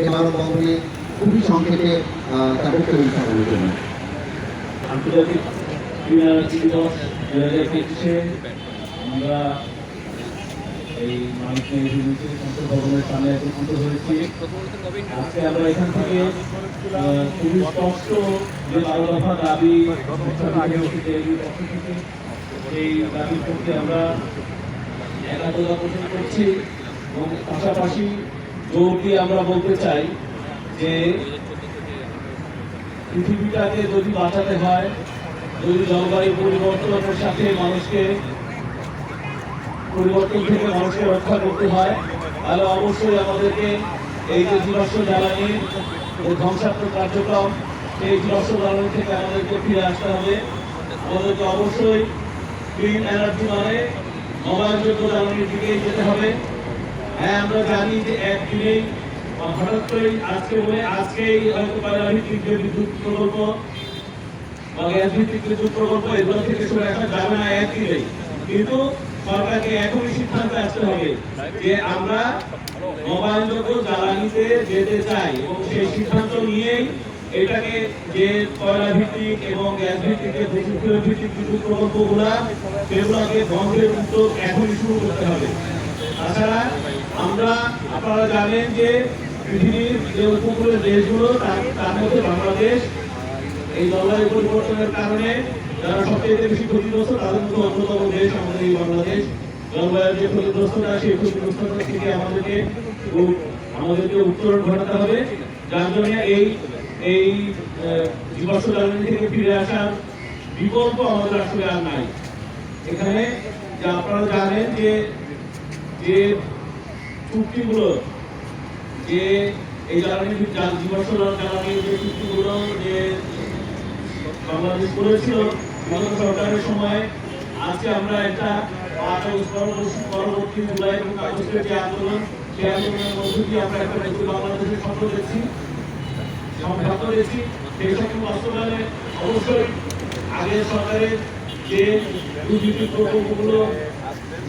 এই মানববন্ধনে খুবই সংক্ষেপে তার বক্তব্য উপস্থাপনের জন্য আন্তর্জাতিক ক্রীড়ারাজি দিবস দু হাজার পঁচিশে আমরা এই মানুষ নিয়ে সংসদ ভবনের সামনে একত্রিত হয়েছি। আজকে আমরা এখান থেকে খুবই স্পষ্ট যে বারো দফা দাবি এই দাবির পক্ষে আমরা একাত্মতা পোষণ করছি এবং পাশাপাশি আমরা বলতে চাই যে পৃথিবীটাকে যদি বাঁচাতে হয়, যদি জলবায়ু পরিবর্তনের সাথে মানুষকে পরিবর্তন থেকে মানুষকে রক্ষা করতে হয়, তাহলে অবশ্যই আমাদেরকে এই যে জীবাশ্ম জ্বালানি ও ধ্বংসাত্মক কার্যক্রম এই জীবাশ্ম জ্বালানি থেকে আমাদেরকে ফিরে আসতে হবে। আমাদেরকে অবশ্যই ক্লিন এনার্জি মানে নবায়নযোগ্য জ্বালানির দিকেই যেতে হবে। হ্যাঁ আমরা জানি যে একদিনেই বা হঠাৎ করেই আজকে বলে আজকেই হয়তো কয়লা বিদ্যুৎ প্রকল্প বা গ্যাস ভিত্তিক বিদ্যুৎ প্রকল্প, এগুলো থেকে সরে আসা যাবে না একদিনেই কিন্তু সরকারকে এখনই সিদ্ধান্ত আসতে হবে যে আমরা নবায়নযোগ্য জ্বালানিতে যেতে চাই সেই সিদ্ধান্ত নিয়েই এটাকে যে কয়লা ভিত্তিক এবং গ্যাস ভিত্তিক ভিত্তিক বিদ্যুৎ প্রকল্পগুলা, সেগুলোকে বন্ধের উদ্যোগ এখনই শুরু করতে হবে। তাছাড়া আমরা, আপনারা জানেন যে পৃথিবীর যে উপকূলের দেশগুলো, তার মধ্যে বাংলাদেশ, এই জলবায়ু পরিবর্তনের কারণে যারা সবচেয়ে বেশি ক্ষতিগ্রস্ত, তাদের মধ্যে অন্যতম দেশ আমাদের এই বাংলাদেশ। জলবায়ুর যে ক্ষতিগ্রস্ততা, সেই ক্ষতিগ্রস্ততা থেকে আমাদেরকে আমাদেরকে উত্তরণ ঘটাতে হবে। যার জন্য এই এই জীবাশ্ম জ্বালানি থেকে ফিরে আসার বিকল্প আমাদের আসলে আর নাই। এখানে আপনারা জানেন যে যে চুক্তিগুলো, যে এই যা- জীবাশ্ম জ্বালানি যে চুক্তিগুলো যে বাংলাদেশ করেছিল বিগত সরকারের সময়, আজকে আমরা একটা পরবর্তী জুলাই এবং আগস্টের যে আন্দোলন, সেই আন্দোলনের মধ্য দিয়ে আমরা একটা নতুন বাংলাদেশের স্বপ্ন দেখছি স্বপ্ন দেখছি, সেই স্বপ্ন বাস্তবায়নে অবশ্যই আগের সরকারের যে দুর্নীতি প্রকল্পগুলো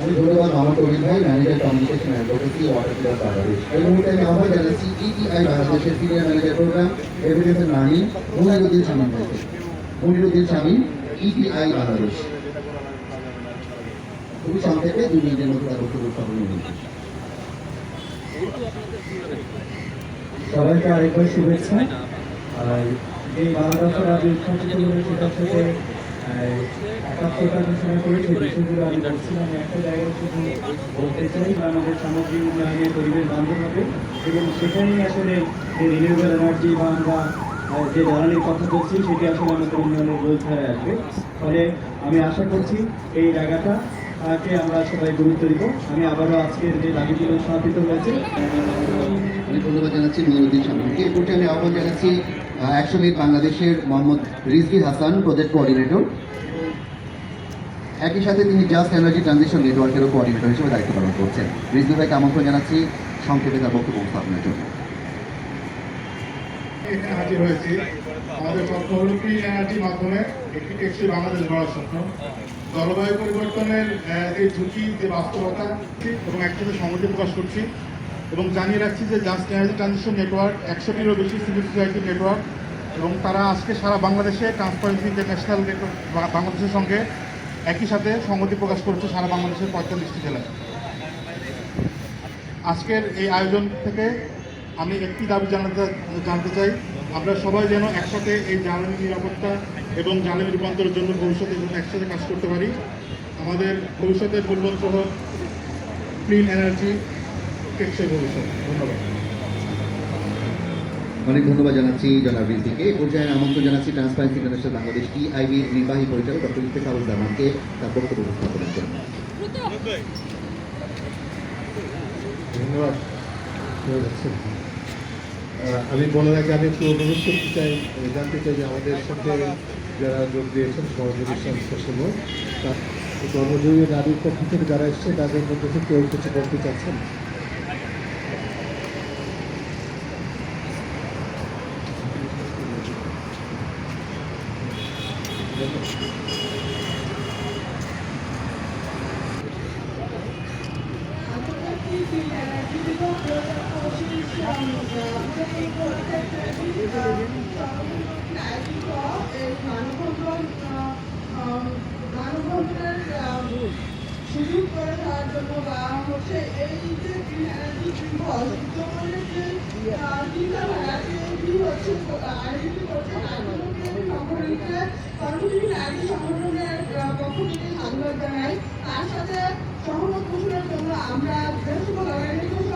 আমি ধন্যবাদ মামা কবির ভাই manager communication advocacy water plus Bangladesh এই মুহূর্তে আমি আহ্বান জানাচ্ছি ইটিআই বাংলাদেশের সিনিয়র ম্যানেজার প্রোগ্রাম এভিডেন্সের নানি মনিরুদ্দিন শামীম ভাইকে। মনিরুদ্দিন শামীম ইটিআই বাংলাদেশ। খুবই সংক্ষেপে দুই মিনিটের মধ্যে তার বক্তব্য করবেন। সবাইকে আরেকবার শুভেচ্ছা। আর এই সেটা থেকে একাত্তরটা ঘোষণা করে সেই বিষয়গুলো আমি একটা জায়গায় শুধু বলতে চাই আমাদের সামগ্রিক পরিবেশ বান্ধব হবে এবং সেখানেই আসলে যে এনার্জি বা যে জ্বালানির কথা বলছি সেটি আসলে আমাদের উন্নয়নের মূলধারায় আসবে ফলে আমি আশা করছি এই জায়গাটা কে আমরা সবাই গুরুত্ব দিব আমি আবারও আজকের যে দাবিগুলো স্থাপিত হয়েছে আমি ধন্যবাদ জানাচ্ছি মনিরুদ্দিন শামীমকে এই আমি আহ্বান জানাচ্ছি একশো মিনিট বাংলাদেশের মোহাম্মদ রিজভি হাসান প্রজেক্ট কোঅর্ডিনেটর একই সাথে তিনি জাস্ট এনার্জি ট্রানজিশন নেটওয়ার্কেরও কোঅর্ডিনেটর হিসেবে দায়িত্ব পালন করছেন। রিজভি ভাইকে আমন্ত্রণ জানাচ্ছি, সংক্ষেপে তার বক্তব্য উপস্থাপনের জন্য। এখানে হাজির হয়েছি। আমাদের হল ক্লিন এনার্জির মাধ্যমে একটি বাংলাদেশ গড়ার স্বপ্ন। জলবায়ু পরিবর্তনের যে ঝুঁকি, যে বাস্তবতা, এবং একসাথে সংহতি প্রকাশ করছি। এবং জানিয়ে রাখছি যে জাস্ট এনার্জি ট্রানজিশন নেটওয়ার্ক, একশোটিরও বেশি সিভিল সোসাইটি নেটওয়ার্ক এবং তারা আজকে সারা বাংলাদেশে ট্রান্সপারেন্সি ইন্টারন্যাশনাল নেটওয়ার্ক বাংলাদেশের সঙ্গে একই সাথে সংহতি প্রকাশ করছে সারা বাংলাদেশের পঁয়তাল্লিশটি জেলায়। আজকের এই আয়োজন থেকে আমি একটি দাবি জানাতে, জানতে চাই, আমরা সবাই যেন একসাথে এই জ্বালানি নিরাপত্তা এবং জ্বালানি রূপান্তরের জন্য ভবিষ্যতে যেন একসাথে কাজ করতে পারি। আমাদের ভবিষ্যতের মূলমন্ত্র হোক ক্লিন এনার্জি টেকসই ভবিষ্যৎ ধন্যবাদ। অনেক ধন্যবাদ জানাচ্ছি জনাব রিজভিকে এই পর্যায়ে আমন্ত্রণ জানাচ্ছি ট্রান্সপারেন্সি ইন্টারন্যাশনাল বাংলাদেশ টিআইবির নির্বাহী পরিচালক ডক্টর ইফতেখারুল জামানকে তার বক্তব্য উপস্থাপনের জন্য। ধন্যবাদ। আমি বলার আগে আমি একটু অনুরোধ করতে চাই জানতে চাই যে আমাদের সাথে যারা যোগ দিয়েছেন সহযোগী সংস্থা সমূহ তা- এই কর্মজীবী নারীর পক্ষ থেকে যারা এসছে তাদের মধ্যে কেউ কিছু বলতে চাচ্ছেন? সুযোগ করে দেওয়ার জন্য বা হচ্ছে এই যে যে হচ্ছে আয়োজিত করছে সংগঠনকে সংগঠনের তার সাথে সহমত জন্য আমরা বৃহস্পতি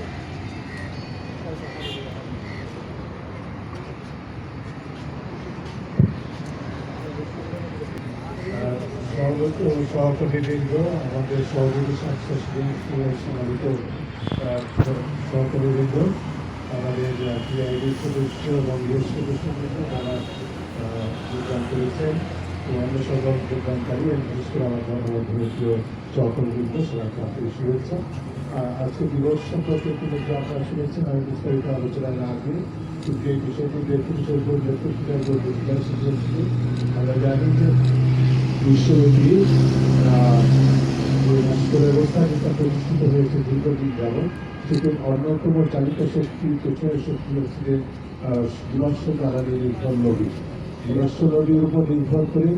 সহকর্মীবৃন্দ আমাদের সহযোগী স্বাস্থ্য সম্মানিত সহকর্মীবৃন্দ আমাদের পিআইডি সদস্য এবং গৃহ সদস্যবৃন্দ আহ, যোগদান করেছেন অন্য সকল করে আমার সহকর্মীবৃন্দ সবাইকে আন্তরিক শুভেচ্ছা আজকে দিবস সম্পর্কে ইতিমধ্যে আপনারা শুনেছেন আমি বিস্তারিত আলোচনায় না দিয়ে কিন্তু এই বিষয়টি ব্যক্তিগত ব্যক্তিগত ব্যক্তিগত আমরা জানি যে বিশ্বব্যাপী ব্যবস্থা যেটা প্রতিষ্ঠিত হয়েছে দীর্ঘদিন যাবৎ। সেটি অন্যতম চালিকা শক্তি, পেছনের নির্ভর করে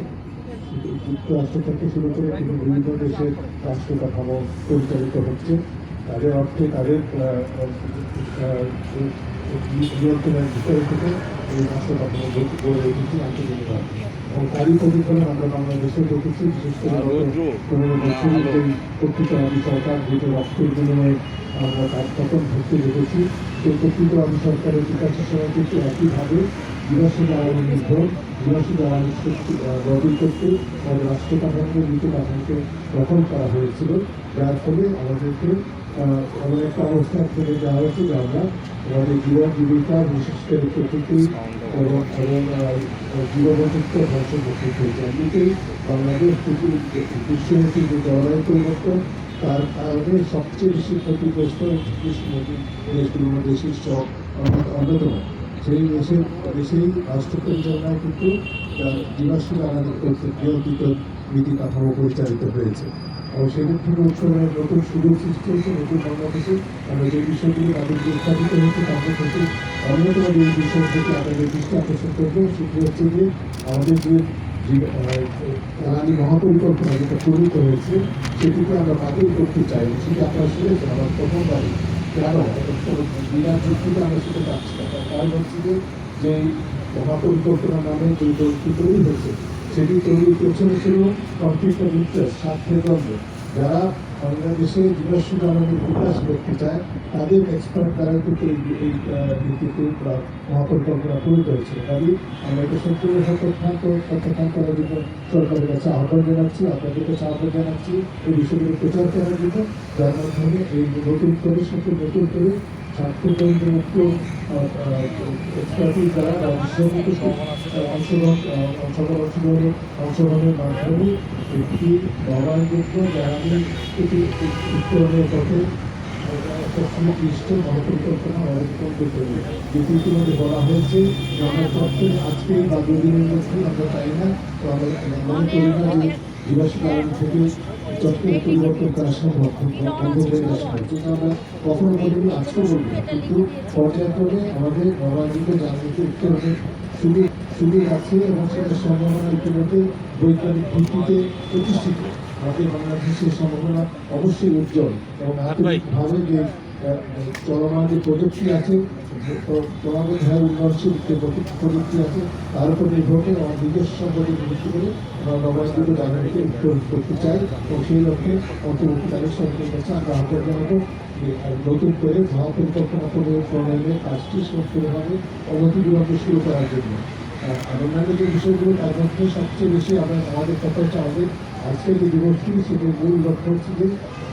যুক্তরাষ্ট্র থেকে শুরু করে কিন্তু বিভিন্ন দেশের রাষ্ট্র পরিচালিত হচ্ছে। তাদের অর্থে তাদের নিয়ন্ত্রণের এবং তারই আমরা বাংলাদেশে সরকার যেটা রক্তের বিনিময়ে আমরা তার সেই কর্তৃত্ববাদী সরকারের বিকাশের সময় একইভাবে দিবস জ্বালানি নির্ভর জ্বালানি শক্তি করতে আমাদের রাষ্ট্র কাঠামো নীতি কাঠামোকে দখল করা হয়েছিল যার ফলে আমাদেরকে এমন একটা অবস্থা ফেলে দেওয়া হয়েছে যে আমরা। আমাদের জীবন জীবিকা, বিশেষ করে প্রকৃতি এবং এবং জীববৈচিত্র্য ধ্বংসের মুখে হয়েছে এমনিতেই বাংলাদেশ বিশ্বব্যাপী যে জলবায়ু পরিবর্তন, তার কারণে সবচেয়ে বেশি ক্ষতিগ্রস্ত দেশগুলোর মধ্যে অন্যতম। সেই দেশের, দেশেই রাষ্ট্র পরিচালনায় কিন্তু জীবাশ্ম জ্বালানি কর্তৃক নিয়ন্ত্রিত নীতি কাঠামো পরিচালিত হয়েছে। সেদিক থেকে উৎসবের নতুন সুযোগ সৃষ্টি হয়েছে, নতুন বাংলাদেশে। আমরা যে বিষয়গুলি তাদেরকে উত্থাপিত হয়েছে তাদের প্রতি অন্যতম যে বিষয় থেকে আমাদের দৃষ্টি আকর্ষণ করব। সেটি হচ্ছে যে আমাদের যে মহাপরিকল্পনা যেটা প্রণীত হয়েছে সেটিকে আমরা বাতিল করতে চাই। সেটা আপনারা শুনেছেন, আমার প্রথমবারই। কেন? বিনা যুক্তিতে আমরা সেটা পাচ্ছি না। কারণ হচ্ছে যে মহাপরিকল্পনা নামে যে দলটি তৈরি হয়েছে? সেটি তৈরির পেছনে ছিল কনফ্লিক্ট অফ ইন্টারেস্ট স্বার্থের দ্বন্দ্ব যারা বাংলাদেশে জীবাশ্ম জ্বালানির বিকাশ করতে চায়, তাদের এক্সপার্ট দ্বারা কিন্তু এই নীতিতে বা মহাপরিকল্পনা প্রণীত হয়েছিল কাজে আমরা এটা সম্পূর্ণ সতর্কান্ত সতর্কান্ত করার জন্য সরকারের কাছে আহ্বান জানাচ্ছি, আপনাদের কাছে আহ্বান জানাচ্ছি। এই বিষয়গুলো প্রচার করার জন্য যার মাধ্যমে এই নতুন করে, সাথে নতুন করে স্বার্থকেন্দ্র মুক্ত এক্সপার্টিস দ্বারা বা বিশ্বমুক্ত অংশগ্রহণ আহ, অংশগ্রহণ অংশগ্রহণের মাধ্যমে একটি নবায়নযোগ্য জ্বালানি উত্তরণের পথে সুনির্দিষ্ট যেটি ইতিমধ্যে বলা হয়েছে আজকে বা দুদিনের মধ্যে আমরা চাই না তো আমরা মনে করি না যে কারণ থেকে কিন্তু আমরা কখনো বলিনি আজকেও বলি না কিন্তু পর্যায়ক্রমে আমাদের নবায়নিত জ্বালানিতে উত্তরণের শুরু আছে এবং সম্ভাবনা বৈজ্ঞানিক ভিত্তিতে আমাদের বাংলাদেশের সম্ভাবনা অবশ্যই উজ্জ্বল এবং যে চলমান যে প্রযুক্তি আছে ক্রমাগতভাবে উন্নয়নশীল যে প্রযুক্তি আছে, তার উপর নির্ভর করে আমার নিজস্ব সম্পর্কে ভিত্তি করে আমরা নবায়নযোগ্য জ্বালানিকে করতে চাই এবং সেই লক্ষ্যে সরকারের আমরা আহ্বান জানাব নতুন করে মহাপরিকল্পনা প্রণয়নের কাজটি অনতি শুরু করার জন্য আর যে বিষয়গুলো সবচেয়ে বেশি আমরা আমাদের কথা হচ্ছে আমাদের আজকের যে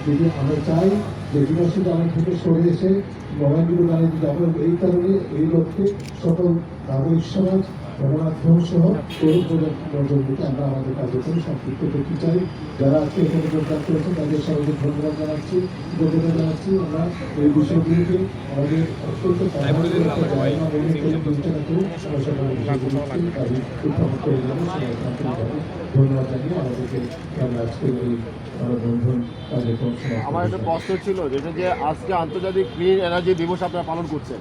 যদি আমরা চাই যে দিবসটি আমাদের থেকে সরে এসে নবায়নযোগ্য জ্বালানি আমরা এই কারণে এই লক্ষ্যে সকল নাগরিক সমাজ গণমাধ্যম সহ তরুণ প্রজন্মকে আমরা আমাদের কার্যক্রমে সম্পৃক্ত করতে চাই। যারা আজকে এখানে যোগদান করেছেন তাদের সবাইকে ধন্যবাদ জানাচ্ছি কৃতজ্ঞতা জানাচ্ছি। আমরা এই বিষয়গুলিকে আমাদের অত্যন্ত উত্থাপন করে ধন্যবাদ জানিয়ে আমাদেরকে আমরা আজকে এই মানববন্ধন কার্যক্রম আমার একটা। প্রশ্ন ছিল যেটা যে আজকে আন্তর্জাতিক ক্লিন এনার্জি দিবস আপনারা পালন করছেন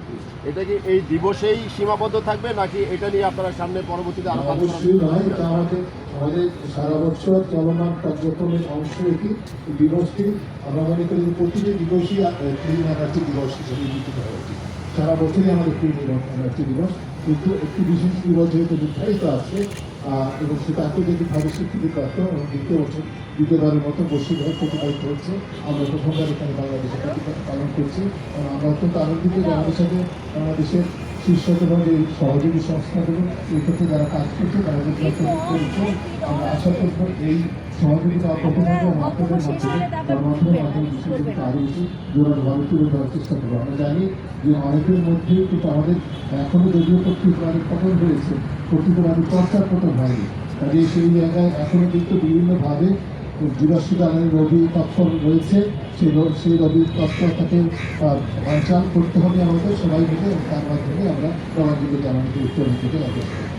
এটা কি এই দিবসেই সীমাবদ্ধ থাকবে নাকি এটা নিয়ে আপনারা সামনে পরবর্তীতে আরও অবশ্যই নয় এটা আমাদের আমাদের সারা বছর চলমান কার্যক্রমের অংশ এটি দিবসটি। আমরা মনে করি প্রতিটি দিবসই ক্লিন এনার্জি দিবস হিসেবে হওয়া উচিত সারা বছরই আমাদের ক্লিন এনার্জি দিবস। কিন্তু একটি বিশেষ দিবস যেহেতু নির্ধারিত আছে এবং যদি আন্তর্জাতিকভাবে স্বীকৃতি প্রাপ্ত, এবং দ্বিতীয় বছর দ্বিতীয়বারের মতো বসিরভাবে প্রতিপালিত হচ্ছে আমরা প্রথমবার এখানে বাংলাদেশে প্রতিপালন পালন করছি। আমরা অত্যন্ত আনন্দিত যে আমাদের সাথে বাংলাদেশের শীর্ষতম যে সহযোগী সংস্থাগুলো এই ক্ষেত্রে যারা কাজ করছে, তারা যে করছে আশা করব এই সহযোগিতা এবং আপনাদের মাধ্যমে তার মাধ্যমে মাধ্যমে বিষয়গুলোকে আরও বেশি জোরালোভাবে তুলে ধরার চেষ্টা করব। আমরা জানি যে অনেকের মধ্যে কিন্তু আমাদের এখনও যদিও কর্তৃত্বাদের পতন হয়েছে কর্তৃত্বাদের চর্চার পতন হয়নি। কাজে সেই জায়গায় এখনও কিন্তু বিভিন্নভাবে জীবাশ্ম রবি তৎপর রয়েছে সেই সেই রবি তৎপরতাকে বাঞ্চাল করতে হবে আমাদের সবাই মিলে তার মাধ্যমে আমরা প্রমাণ জ্বালানিকে উত্তোলন থেকে অগ্রসর।